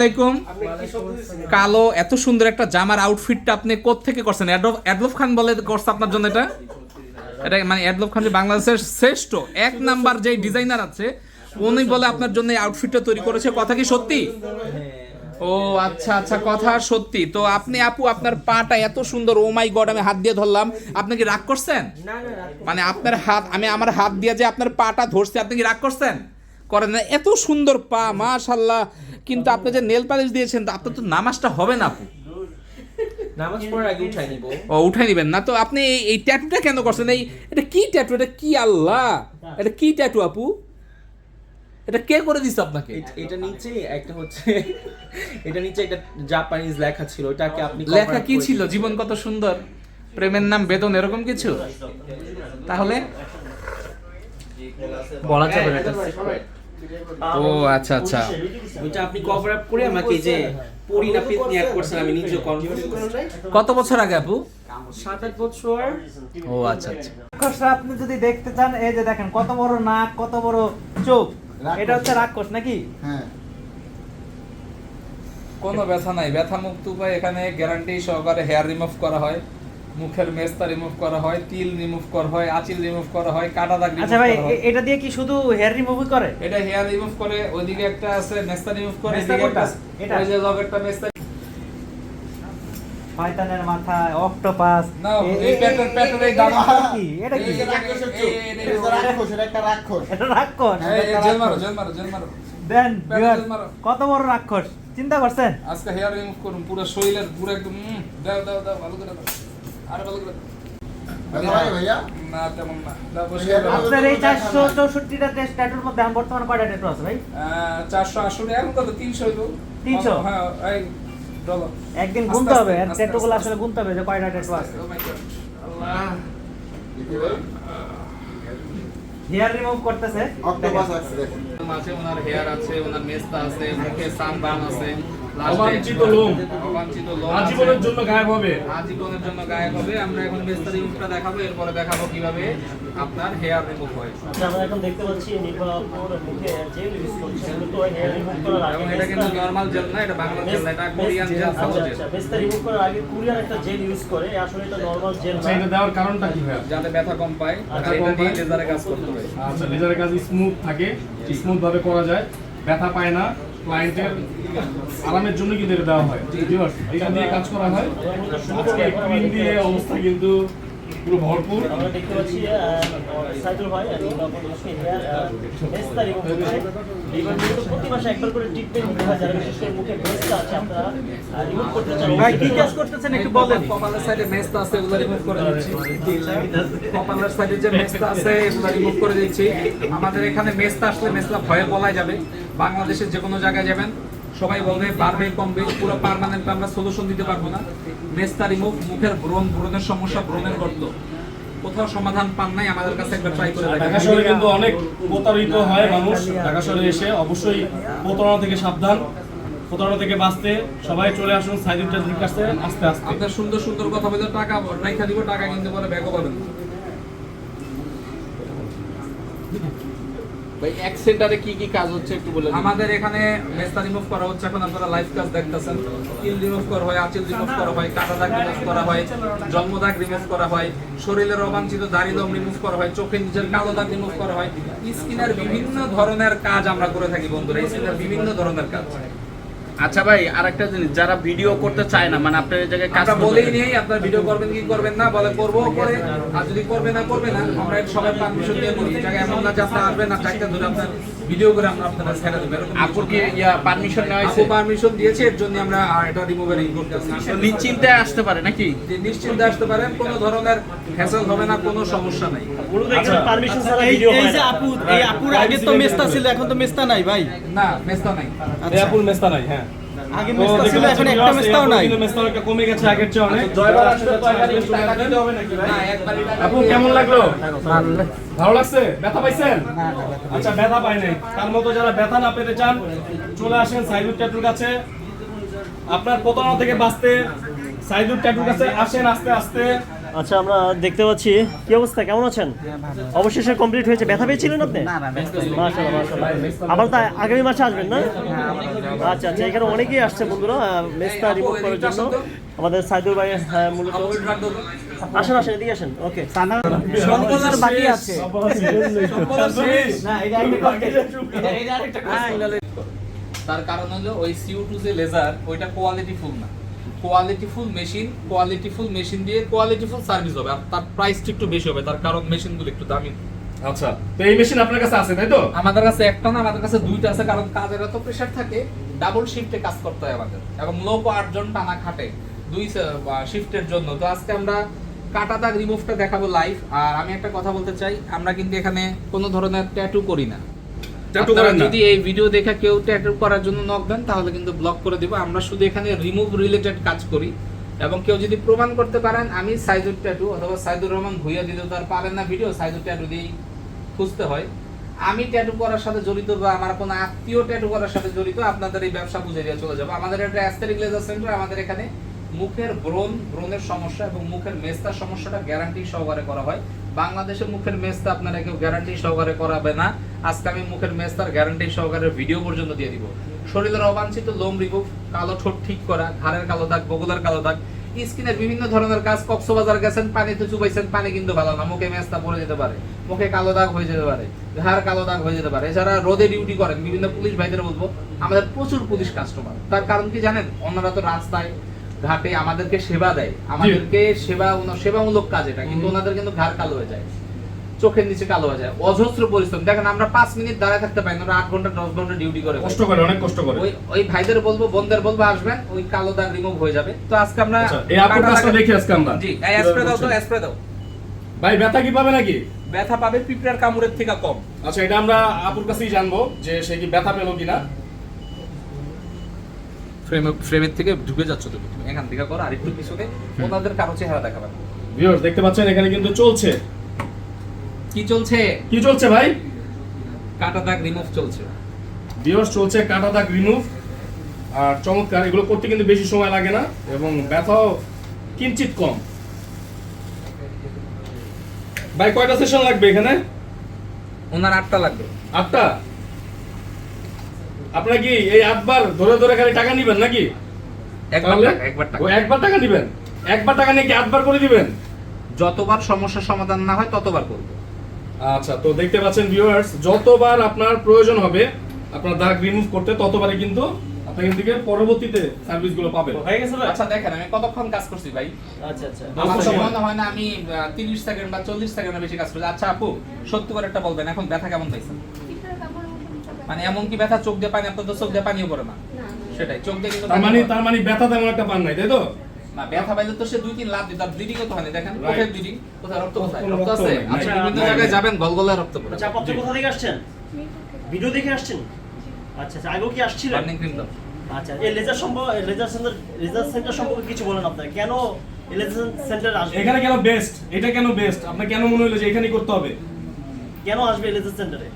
আলাইকুম। কালো এত সুন্দর একটা জামার আউটফিটটা আপনি কোথ থেকে করছেন অ্যাডলফ খান বলে করছে আপনার জন্য এটা? এটা মানে অ্যাডলফ খান যে বাংলাদেশের শ্রেষ্ঠ এক নাম্বার যে ডিজাইনার আছে উনি বলে আপনার জন্য এই আউটফিটটা তৈরি করেছে। কথা কি সত্যি? ও আচ্ছা আচ্ছা কথা সত্যি। তো আপনি আপু আপনার পাটা এত সুন্দর ও মাই গড আমি হাত দিয়ে ধরলাম। আপনি কি রাগ করছেন? মানে আপনার হাত আমি আমার হাত দিয়ে যে আপনার পাটা ধরছি আপনি কি রাগ করছেন? করেন না। এত সুন্দর পা মাশাল্লাহ কিন্তু আপনি যে নেল পালিশ দিয়েছেন তো আপনার তো নামাজটা হবে না আপু। নামাজ পড়ার আগে উঠাই নিব। ও উঠাই নিবেন না। তো আপনি এই ট্যাটুটা কেন করছেন? এই এটা কি ট্যাটু এটা কি আল্লাহ? এটা কি ট্যাটু আপু? এটা কে করে দিছে আপনাকে? এটা নিচে একটা হচ্ছে এটা নিচে একটা জাপানিজ লেখা ছিল। ওটাকে আপনি লেখা কি ছিল? জীবন কত সুন্দর। প্রেমের নাম বেদন এরকম কিছু? তাহলে বলা যাবে না এটা ও আচ্ছা আচ্ছা। ওইটা আপনি কভার আপ করে আমাকে যে পরি না পেতনি অ্যাড করছেন আমি নিজে কনফিউজ কত বছর আগে আপু? সাত আট বছর। ও আচ্ছা আচ্ছা। রাক্ষসটা আপনি যদি দেখতে চান এই যে দেখেন কত বড় নাক কত বড় চোখ। এটা হচ্ছে রাক্ষস নাকি? হ্যাঁ। কোনো ব্যথা নাই। ব্যথা মুক্ত উপায় এখানে গ্যারান্টি সহকারে হেয়ার রিমুভ করা হয়। মুখের মেস্তা রিমুভ করা হয় তিল রিমুভ করা হয় আচিল রিমুভ করা হয় কাটা দাগ আচ্ছা ভাই এটা দিয়ে কি শুধু হেয়ার রিমুভই করে? এটা হেয়ার রিমুভ করে ওইদিকে একটা আছে মেস্তা রিমুভ করে এদিকে একটা এটা? ওই যে লগেরটা মেস্তা শয়তানের মাথা অক্টোপাস না এই পেটের পেটের এই দানা কি? এটা কি? এটা রাক্ষস, এটা একটা রাক্ষস। এটা রাক্ষস। জেল মারো জেল মারো জেল মারো। দেন। কত বড় রাক্ষস? চিন্তা করছেন? আজকে হেয়ার রিমুভ করুন পুরো শরীরের পুরো একদম দাও দাও দাও ভালো করে দাও। আরে ভালো করে দাও। ব্যথা লাগে ভাইয়া? না তেমন না দাও বসে হেয়ার দাও। আপনার এই চারশো চৌষট্টিটা টেস্ট ট্যাটুর মধ্যে এখন কয়টা ট্যাটু আছে ভাই চারশো আসলে এখন কত তিনশো হইব 300? হ্যাঁ একদিন গুনতে হবে ট্যাটু গুলো আসলে গুনতে হবে যে কয়টা ট্যাটু আছে Oh? হেয়ার রিমুভ করতেছে অক্টোপাস আছে দেখুন। ওনার হেয়ার আছে ওনার মেস্তা আছে মুখে সানবার্ন আছে অবাঞ্ছিত লোম। অবাঞ্ছিত লোম আজীবনের জন্য গায়েব হবে। আজীবনের জন্য গায়েব হবে। আমরা এখন দেখাবো। এরপরে দেখাবো কীভাবে আপনার হেয়ার রিমুভ হয়। আচ্ছা, আমরা এখন দেখতে পাচ্ছি নির্বাপুর মুখে জেল ইউজ করছে। কিন্তু হেয়ার রিমুভ করার আগে এবং এটা কিন্তু নরমাল জেল না এটা বাংলা জেল না, এটা কোরিয়ান জেল আচ্ছা ভালো জেল আচ্ছা রিমুভ করার আগে কোরিয়ান একটা জেল ইউজ করে। আসলে এটা নরমাল জেল আচ্ছা এটা দেওয়ার কারণটা কি ভাইয়া? যাতে ব্যথা কম পায় আর এটা দিয়ে লেজারে কাজ করতে হবে। আচ্ছা লেজারের কাজ স্মুথ থাকে স্মুথ ভাবে করা যায়। ব্যথা পায় না ক্লায়েন্টের আরামের জন্য কিন্তু এটা দেওয়া হয়। এটা দিয়ে কাজ করা হয়। আজকে ক্রিম দিয়ে অবস্থা কিন্তু পুরো ভরপুর। আমরা দেখতে পাচ্ছি সাইদুল ভাই আর হেয়ার কিন্তু প্রতি মাসে একবার করে ট্রিটমেন্ট দিতে হয়। যারা বিশেষ করে মুখে আছে আপনারা রিমুভ করতে চান। ভাই কি কাজ করতেছেন একটু বলেন। কপালের সাইডে মেস্তা আছে এগুলো রিমুভ করে দিচ্ছি। কপালের সাইডে যে মেস্তা আছে এগুলো রিমুভ করে দিচ্ছি। আমাদের এখানে মেস্তা আসলে মেস্তা ভয়ে বলা যাবে। বাংলাদেশের যে কোনো জায়গায় যাবেন সবাই বলবে বাড়বে কমবে পুরো পার্মানেন্ট আমরা সলিউশন দিতে পারব না। মেস্তা রিমুভ মুখের ব্রণ ব্রণের সমস্যা ব্রণের গর্ত। কোথাও সমাধান পান নাই আমাদের কাছে একবার ট্রাই করে ঢাকা শহরে কিন্তু অনেক প্রতারিত হয় মানুষ। ঢাকা শহরে এসে অবশ্যই প্রতারণা থেকে সাবধান। প্রতারণা থেকে বাঁচতে সবাই চলে আসুন সাইদুল চাঁদের কাছে আস্তে আস্তে। আপনার সুন্দর সুন্দর কথা বলে টাকা রাইখা দিব টাকা কিন্তু পরে ব্যাকও পাবেন এক সেন্টারে কি কি কাজ হচ্ছে একটু বলে আমাদের এখানে মেস্তা রিমুভ করা হচ্ছে, এখন আপনারা লাইভ কাজ দেখতেছেন। রিমুভ করা হয়, আঁচিল রিমুভ করা হয়, কাটা দাগ রিমুভ করা হয়, জন্ম দাগ রিমুভ করা হয়, শরীরের অবাঞ্ছিত দাড়ি লোম রিমুভ করা হয় চোখের নিচের কালো দাগ রিমুভ করা হয়। স্কিনের বিভিন্ন ধরনের কাজ আমরা করে থাকি বন্ধুরা, স্কিনের বিভিন্ন ধরনের কাজ। আচ্ছা ভাই আরেকটা জিনিস যারা ভিডিও করতে চায় না মানে আপনার জায়গায় কাজ বলেই নেই আপনার ভিডিও করবেন কি করবেন না বলে করব করে। আর যদি করবে না করবে না। আমরা সবাই পারমিশন দিয়ে করি জায়গায় এমন না যে আপনার আসবেন না চারটা ধরে আপনার ভিডিও করে আমরা আপনারা ছেড়ে দেবো। এরকম আপুর কি ইয়া পারমিশন নেওয়া আপু পারমিশন দিয়েছে এর জন্য আমরা এটা রিমুভের ই করতেছি নিশ্চিন্তে আসতে পারে নাকি? যে নিশ্চিন্তে আসতে পারেন কোনো ধরনের হ্যাসল হবে না কোনো সমস্যা নাই। পারমিশন ছাড়া এই ভিডিও এই যে আপু এই আপুর আগে তো মেস্তা ছিল এখন তো মেস্তা নাই ভাই। না মেস্তা নাই। আপুর মেস্তা নাই হ্যাঁ। আগে মেস্তা ছিল এখন একটা মেস্তাও নাই। কিন্তু মেস্তা অনেকটা কমে গেছে আগের চেয়ে অনেক। জয়বার আসলে টাকা দিতে হবে নাকি ভাই? না একবারই টাকা আপু কেমন লাগল? ভালো। লাগছে? ব্যথা পাইছেন? আচ্ছা ব্যথা পাই নাই। তার মতো যারা ব্যথা না পেতে চান চলে আসেন সাইদুর ট্যাটুর কাছে। আপনার প্রতারণা থেকে বাঁচতে সাইদুর ট্যাটুর কাছে আসেন আস্তে আস্তে। আচ্ছা আমরা দেখতে পাচ্ছি। কি অবস্থা? কেমন আছেন? অবশেষে কমপ্লিট হয়েছে। ব্যথা পেয়েছিলেন আপনি? না না ব্যস্ত নেই। মাশাআল্লাহ মাশাআল্লাহ। আবার তা আগামী মাসে আসবেন না? আচ্ছা আচ্ছা এখানে অনেকেই আসছে বন্ধুরা মেসটা রিমুভ করার জন্য। আমাদের সাইদুল ভাই হ্যাঁ, মূলত আসেন আসেন এদিকে আসেন। ওকে। বাকি আছে। না এটা একটা question। তার কারণ হলো ওই সিও টু যে লেজার ওইটা কোয়ালিটি ফুল না। Quality full machine quality full machine দিয়ে কোয়ালিটি ফুল সার্ভিস হবে আর তার প্রাইসটা একটু বেশি হবে তার কারণ মেশিনগুলো একটু দামি। আচ্ছা তো এই মেশিন আপনার কাছে আছে তাই তো? আমাদের কাছে একটা না আমাদের কাছে দুইটা আছে কারণ কাজের এত প্রেশার থাকে ডাবল শিফটে কাজ করতে হয় আমাদের এবং লোক আটজন টানা খাটে দুই শিফটের জন্য। তো আজকে আমরা কাটা দাগ রিমুভটা দেখাবো লাইভ আর আমি একটা কথা বলতে চাই আমরা কিন্তু এখানে কোনো ধরনের ট্যাটু করি না। আপনারা? যদি এই ভিডিও দেখে কেউ ট্যাটু করার জন্য নক দেন তাহলে কিন্তু ব্লক করে দিব। আমরা শুধু এখানে রিমুভ রিলেটেড কাজ করি। এবং কেউ যদি প্রমাণ করতে পারেন আমি সাইদুর ট্যাটু অথবা সাইদুর রহমান ভুইয়া দিলেও তার পাবেন না ভিডিও সাইদুর ট্যাটু দিয়েই খুঁজতে হয়। আমি ট্যাটু করার সাথে জড়িত বা আমার কোনো আত্মীয় ট্যাটু করার সাথে জড়িত আপনাদের এই ব্যবসা বুঝে দিয়ে চলে যাব। আমাদের একটা অ্যাস্থেটিক লেজার সেন্টার আমাদের এখানে মুখের ব্রণ, ব্রণের সমস্যা এবং মুখের মেস্তার সমস্যাটা গ্যারান্টি সহকারে করা হয়। বাংলাদেশে মুখের মেস্তা আপনারা কেউ গ্যারান্টি সহকারে করাবে না। আজকে আমি মুখের মেস্তার গ্যারান্টি সহকারে ভিডিও পর্যন্ত দিয়ে দিব। শরীরের অবাঞ্ছিত লোম রিমুভ কালো ঠোঁট ঠিক করা, ঘাড়ের কালো দাগ, বগুলার কালো দাগ, স্কিনের বিভিন্ন ধরনের কাজ কক্সবাজার গেছেন, পানিতে চুবাইছেন, পানি কিন্তু ভালো না, মুখে মেস্তা পড়ে যেতে পারে, মুখে কালো দাগ হয়ে যেতে পারে, ঘাড় কালো দাগ হয়ে যেতে পারে। এছাড়া রোদে ডিউটি করেন, বিভিন্ন পুলিশ ভাইদের বলব, আমাদের প্রচুর পুলিশ কাস্টমার তার কারণ কি জানেন? অন্যরা তো রাস্তায় ঘাটে আমাদেরকে সেবা দেয়। আমাদেরকে সেবা সেবামূলক কাজ এটা। কিন্তু ওনাদের কিন্তু ঘাড় কালো হয়ে যায়। চোখের নিচে কালো হয়ে যায়। অজস্র পরিশ্রম। দেখেন আমরা পাঁচ মিনিট দাঁড়ায় থাকতে পারি না। ওরা আট ঘণ্টা দশ ঘণ্টা ডিউটি করে কষ্ট করে অনেক কষ্ট করে। ওই ওই ভাইদের বলব বোনদের বলব আসবেন ওই কালো দাগ রিমুভ হয়ে যাবে। তো আজকে আমরা আচ্ছা এই আপুর কাজটা দেখি আজকে আমরা। জি এই স্প্রে দাও তো স্প্রে দাও। ভাই ব্যথা কি পাবে নাকি? ব্যথা পাবে পিঁপড়ার কামড়ের থেকে কম। আচ্ছা এটা আমরা আপুর কাছেই জানব যে সে কি ব্যথা পেল কিনা। ফ্রেমে ফ্রেমের থেকে ঢুকে যাচ্ছ তুমি। তুমি এখান থেকে করো আর একটু পিছনে ওনাদের কারও চেহারা দেখাবেন ভিউয়ার্স দেখতে পাচ্ছেন এখানে কিন্তু চলছে। কি চলছে? কি চলছে ভাই? কাটা দাগ রিমুভ চলছে। ভিউয়ার্স চলছে কাটা দাগ রিমুভ আর চমৎকার এগুলো করতে কিন্তু বেশি সময় লাগে না এবং ব্যথাও কিঞ্চিত কম। ভাই কয়টা সেশন লাগবে এখানে? ওনার আটটা লাগবে। আটটা? আপনারা কি এই আটবার ধরে ধরে খালি টাকা নিবেন নাকি? একবার টাকা একবার টাকা। একবার টাকা নিবেন? একবার টাকা নিয়ে কি আটবার করে দিবেন? যতবার সমস্যার সমাধান না হয় ততবার করব। আচ্ছা তো দেখতে পাচ্ছেন ভিউয়ার্স যতবার আপনার প্রয়োজন হবে আপনার দাগ রিমুভ করতে ততবারই কিন্তু আপনি এখান থেকে পরবর্তীতে সার্ভিসগুলো পাবেন। হয়ে গেছে আচ্ছা দেখেন আমি কতক্ষণ কাজ করছি ভাই? আচ্ছা আচ্ছা। আমার সময়। হয় না আমি তিরিশ সেকেন্ড বা চল্লিশ সেকেন্ডের বেশি কাজ করছি। আচ্ছা আপু সত্যি করে একটা বলবেন এখন ব্যথা কেমন পাইছেন? মানে এমন কি ব্যথা চোখ দিয়ে পানি আপনার তো চোখ দিয়ে পানিও পড়ে না। সেটাই চোখ দিয়ে কিন্তু তার মানে তার মানে ব্যথা তেমন একটা পান নাই তাই তো? না ব্যথা পাইলে তো সে দুই তিন লাভ দিত আর ব্লিডিং তো হয়নি দেখেন. কোথায় ব্লিডিং কোথায় রক্ত কোথায়? রক্ত আছে। আপনি বিভিন্ন জায়গায় যাবেন গলগলে রক্ত পড়ে। আচ্ছা আপনি কোথা থেকে আসছেন? ভিডিও দেখে আসছেন? আচ্ছা আচ্ছা আগেও কি আসছিলেন? বার্নিং ক্রিম দাও। আচ্ছা এই লেজার সম্পর্কে লেজার সেন্টার লেজার সেন্টার সম্পর্কে কিছু বলেন আপনারা। কেন লেজার সেন্টার আসবে? এখানে কেন বেস্ট এটা কেন বেস্ট আপনার কেন মনে হলো যে এখানেই করতে হবে? কেন আসবে লেজার সেন্টারে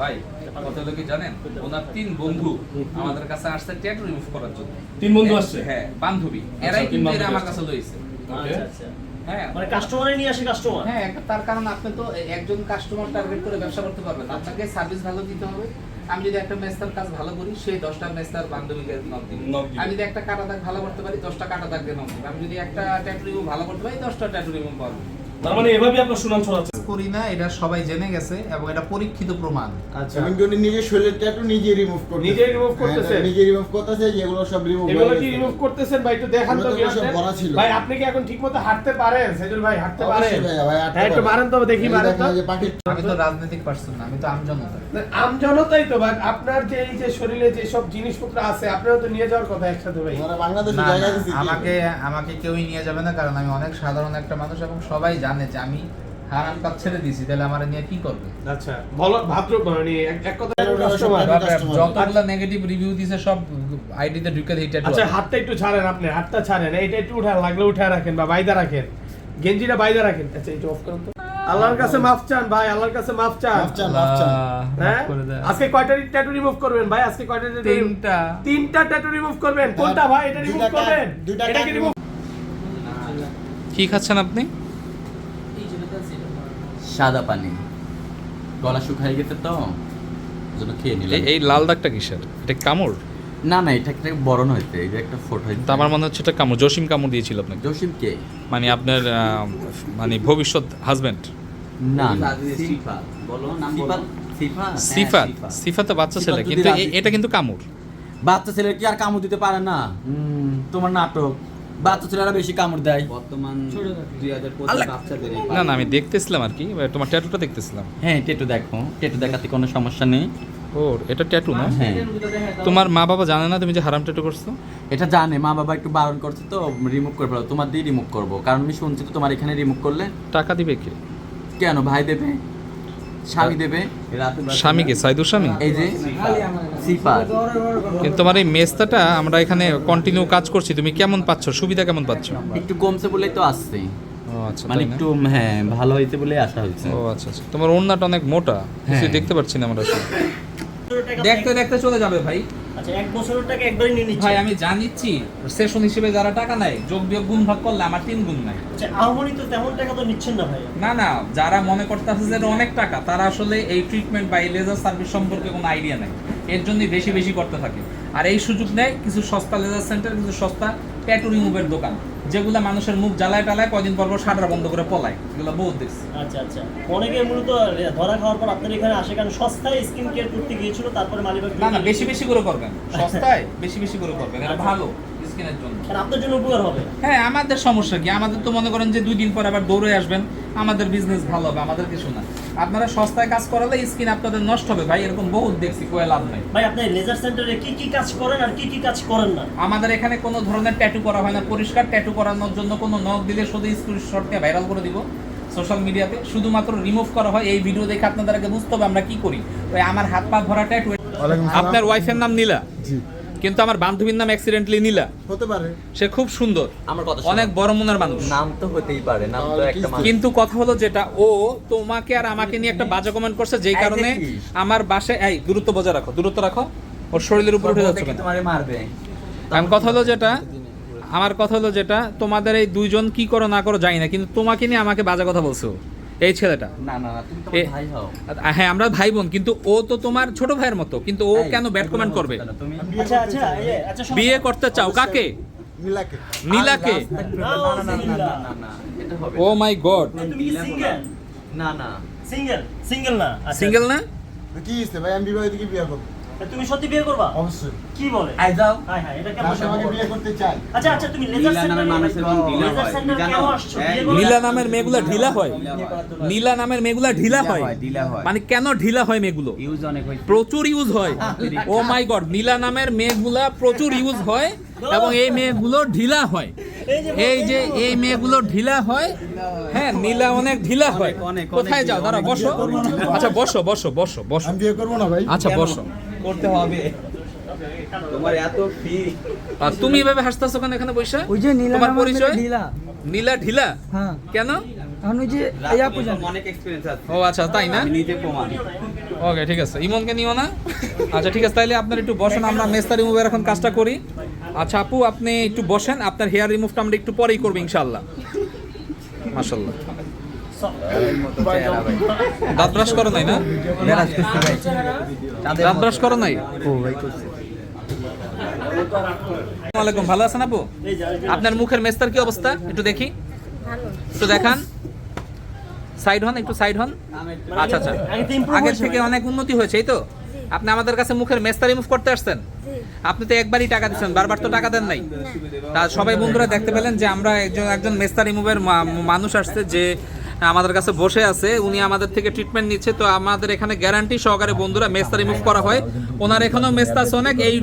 ভাই কত লোক কি জানেন? ওনার তিন বন্ধু আমাদের কাছে আসছে ট্যাটু রিমুভ করার জন্য। তিন বন্ধু আসছে? হ্যাঁ বান্ধবী। আচ্ছা, এরাই কিন্তু এরা আমার কাছে লইছে। আচ্ছা আচ্ছা। হ্যাঁ। মানে কাস্টমারে নিয়ে আসে কাস্টমার হ্যাঁ তার কারণ আপনি তো একজন কাস্টমার টার্গেট করে ব্যবসা করতে পারবেন। আপনাকে সার্ভিস ভালো দিতে হবে। আমি যদি একটা মেস্তার কাজ ভালো করি সেই দশটা মেস্তার বান্ধবীকে নক দিবে। আমি যদি একটা কাটা দাগ ভালো করতে পারি দশটা কাটা দাগ দিয়ে নক দিবে। আমি যদি একটা ট্যাটু ভালো করতে পারি দশটা ট্যাটু রিমুভ পাবো। তার মানে এভাবে আপনার সুনাম ছড়াচ্ছে। করি না এটা সবাই জেনে গেছে এবং এটা পরীক্ষিত প্রমাণ। আচ্ছা। এবং উনি নিজের শরীরের ট্যাটু নিজে রিমুভ করতেছে। নিজে করতেছে? হ্যাঁ, নিজে রিমুভ করতেছে যেগুলো সব রিমুভ এগুলো কি রিমুভ করতেছেন? ভাই একটু দেখান তো কি সব ভরা ছিল। ভাই আপনি কি এখন ঠিকমতো হাঁটতে পারেন? সেজুল ভাই হাঁটতে পারেন? ভাই, হ্যাঁ একটু মারেন তো দেখি মারেন তো। আমি তো রাজনৈতিক পার্সন না আমি তো আমজনতা। আম জনতাই তো ভাই আপনার যে এই যে শরীরে যে সব জিনিসপত্র আছে আপনারা তো নিয়ে যাওয়ার কথা একসাথে ভাই? আমাকে আমাকে কেউই নিয়ে যাবে না কারণ আমি অনেক সাধারণ একটা মানুষ এবং সবাই জানে। যে আমি হারাম কাজ ছেড়ে দিয়েছি তাহলে আমার নিয়ে কি করবে? আচ্ছা ভাদ্র মানে এক- কথা ওরা কাস্টমার যতগুলো নেগেটিভ রিভিউ দিছে সব আইডিতে ঢুকে দিই আচ্ছা হাতটা একটু ছাড়েন আপনি হাতটা ছাড়েন। এইটা একটু লাগলে উঠায় রাখেন বা বাইদা রাখেন। গেঞ্জিটা বাইদা রাখেন। আচ্ছা একটু অফ করুন তো। আল্লাহর কাছে মাফ চান ভাই আল্লাহর কাছে মাফ চান। মাফ চান, মাফ চান। হ্যাঁ? আজকে কয়টা ট্যাটু রিমুভ করবেন ভাই? আজকে কয়টা তিনটা। তিনটা ট্যাটু রিমুভ করবেন। কোনটা ভাই? এটা রিমুভ করবেন? দুইটা এটা কি রিমুভ কি খাচ্ছেন আপনি? সাদা পানি। গলা শুকাই গেছে তো জন্য খেয়ে নিলাম। এই- লাল দাগটা কিসের? এটা কামড়? না না এটা একটা বরণ হয়েছে এই যে একটা ফোটো হয়েছে। আমার মনে হচ্ছে এটা কামড়। জসিম কামড় দিয়েছিল আপনাকে। জসিম কে? মানে আপনার মানে ভবিষ্যৎ হাজবেন্ড। না না। সিফা বলো নাম সিফা সিফা সিফাত সিফাত তো বাচ্চা ছেলে কিন্তু এটা কিন্তু কামড়। বাচ্চা ছেলে কি আর কামড় দিতে পারে না? তোমার নাটক। বাচ্চা ছেলেরা বেশি কামড় দেয়। বর্তমান। বাচ্চাদের না না আমি দেখতেছিলাম আর কি তোমার ট্যাটুটা দেখতেছিলাম। হ্যাঁ টেটু দেখো। টেটু দেখাতে কোনো সমস্যা নেই। ও এটা ট্যাটু না? হ্যাঁ। তোমার মা বাবা জানে না তুমি যে হারাম ট্যাটু করছ? এটা জানে মা বাবা একটু বারণ করছে তো রিমুভ করে ফেলো। তোমার দিয়ে রিমুভ করব। কারণ আমি শুনছি তো তোমার এখানে রিমুভ করলে টাকা দিবে কে? কেন ভাই দেবে? স্বামী দেবে। স্বামীকে সাইদুর স্বামী? এই যে কিন্তু তোমার এই মেস্তাটা আমরা এখানে কন্টিনিউ কাজ করছি। তুমি কেমন পাচ্ছ? সুবিধা কেমন পাচ্ছ? একটু কমছে বলেই তো আসছে। আচ্ছা মানে একটু হ্যাঁ ভালো হয়েছে ও আচ্ছা আচ্ছা। তোমার ওড়নাটা অনেক মোটা। হ্যাঁ। দেখতে পাচ্ছি না আমরা দেখতে দেখতে চলে যাবে ভাই। আচ্ছা এক বছরের টাকা একবারই নিয়ে নিচ্ছে। ভাই আমি জানিচ্ছি সেশন হিসেবে যারা টাকা নেয় যোগ বিয়োগ গুণ ভাগ করলে আমার তিন গুণ নাই আচ্ছা তো তেমন টাকা তো নিচ্ছেন না ভাই। না না যারা মনে করতেছে যে অনেক টাকা তারা আসলে এই ট্রিটমেন্ট বা এই লেজার সার্ভিস সম্পর্কে কোনো আইডিয়া নেই। এর জন্যই বেশি বেশি করতে থাকে। আর এই সুযোগ নেয় কিছু সস্তা লেজার সেন্টার কিছু সস্তা ট্যাটু রিমুভের দোকান। যেগুলো মানুষের মুখ জ্বালায় টালায় কয়দিন পর পর সাদরা বন্ধ করে পলায়। এগুলো বহুত দেখছি আচ্ছা আচ্ছা। অনেকে মূলত ধরা খাওয়ার পর আপনার এখানে আসে কারণ সস্তায় স্কিন কেয়ার করতে গিয়েছিল তারপরে মালিবাগ না না বেশি বেশি করে করবেন। সস্তায় বেশি বেশি করে করবেন এটা ভালো। স্কিনের জন্য। আর আপনার জন্য উপকার হবে। হ্যাঁ আমাদের সমস্যা কি? আমাদের তো মনে করেন যে দুই দিন পর আবার দৌড়ে আসবেন আমাদের বিজনেস ভালো হবে আমাদের কিছু না। আপনারা সস্তায় কাজ করালে স্কিন আপনাদের নষ্ট হবে। ভাই এরকম বহুত দেখছি কয়ে লাভ নাই। ভাই আপনি লেজার সেন্টারে কি কি কাজ করেন আর কি কি কাজ করেন না? আমাদের এখানে কোনো ধরনের ট্যাটু করা হয় না। পরিষ্কার ট্যাটু করানোর জন্য কোনো নখ দিলে শুধু স্ক্রিনশটকে ভাইরাল করে দিব সোশ্যাল মিডিয়াতে শুধুমাত্র রিমুভ করা হয় এই ভিডিও দেখে আপনাদের আগে বুঝতে হবে আমরা কি করি। ওই আমার হাত পা ভরা ট্যাটু আপনার ওয়াইফের নাম নীলা? কিন্তু আমার বান্ধবীর নাম অ্যাক্সিডেন্টলি নীলা। হতে পারে। সে খুব সুন্দর। আমার কথা অনেক বড় মনের মানুষ। নাম তো হতেই পারে নাম তো একটা মানুষ। কিন্তু কথা হলো যেটা ও তোমাকে আর আমাকে নিয়ে একটা বাজে কমেন্ট করছে যেই কারণে আমার বাসায় এই দূরত্ব বজায় রাখো দূরত্ব রাখো। ওর শরীরের উপর উঠে যাচ্ছে তোমারে মারবে? এখন কথা হলো যেটা আমার কথা হলো যেটা তোমাদের এই দুইজন কি করো না করো জানি না কিন্তু তোমাকে নিয়ে আমাকে বাজে কথা বলছো এই ছেলেটা না না না তুমি তো ভাই হও হ্যাঁ আমরা ভাই বোন কিন্তু ও তো তোমার ছোট ভাইয়ের মতো কিন্তু ও কেন ব্যাড এগুলো কমেন্ট করবে আচ্ছা আচ্ছা আচ্ছা। বিয়ে করতে চাও কাকে নীলাকে ও মাই গড সিঙ্গেল না না সিঙ্গেল সিঙ্গেল না আচ্ছা সিঙ্গেল না কি হইছে ভাই আমি বিবাহিত কি বিয়ে করব তুমি সত্যি বিয়ে করবা? অবশ্যই। কি বলে? আই যাও। হ্যাঁ হ্যাঁ এটা কেমন আমাকে বিয়ে করতে চাই আচ্ছা আচ্ছা তুমি লেজার নীলা নামের মানুষের ঢিলা হয়? নীলা নামের ঢিলা হয়। নীলা নামের মেয়েগুলা ঢিলা হয়। মানে কেন ঢিলা হয় মেয়েগুলো? ইউজ অনেক হয়েছে। প্রচুর ইউজ হয়। ও মাই গড নীলা নামের মেয়েগুলা প্রচুর ইউজ হয় এবং এই মেয়েগুলো ঢিলা হয়। এই যে এই মেয়েগুলো ঢিলা হয় হ্যাঁ নীলা অনেক ঢিলা হয়। কোথায় যাও? দাঁড়া বসো। আচ্ছা বসো বসো বসো। বসো আমি বিয়ে করব না ভাই? আচ্ছা বসো। করতে হবে। তোমার এত ফি আর তুমি এভাবে হাসতেছো কেন এখানে বসে? ওই যে নীলা তোমার পরিচয়? ঢিলা নীলা ঢিলা? হ্যাঁ। কেন? ওই যে এই আপু জানে। অনেক এক্সপেরিয়েন্স আছে। ও আচ্ছা তাই না? নিজে প্রমাণ। ওকে ঠিক আছে। ইমনকে নিও না। আচ্ছা ঠিক আছে তাইলে আপনার একটু বসেন আমরা মেস্তা রিমুভের এখন কাজটা করি। আচ্ছা আপু আপনি একটু বসেন আপনার হেয়ার রিমুভটা আমরা একটু পরেই করব ইনশাল্লাহ মাশাল্লাহ দাঁত ব্রাশ করো নাই না? দাঁত ব্রাশ করো নাই? ভালো আছেন আপু? আপনার মুখের মেস্তার কি অবস্থা? একটু দেখি। একটু দেখান। সাইড হন, একটু সাইড হন। আচ্ছা আচ্ছা। আগের থেকে অনেক উন্নতি হয়েছে, এই তো? আপনি আমাদের কাছে মুখের মেস্তা রিমুভ করতে আসছেন। আপনি তো একবারই টাকা দিচ্ছেন, বারবার তো টাকা দেন নাই। তা সবাই বন্ধুরা দেখতে পেলেন যে আমরা একজন একজন মেস্তা রিমুভের মানুষ আসছে যে আমাদের কাছে বসে আছে, উনি আমাদের থেকে ট্রিটমেন্ট নিচ্ছে, তো আমাদের এখানে গ্যারান্টি সহকারে বন্ধুরা মেস্তা রিমুভ করা হয়। ওনার এখানেও মেস্তা অনেক, এই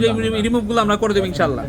রিমুভগুলো আমরা করে দেবো ইনশাল্লাহ।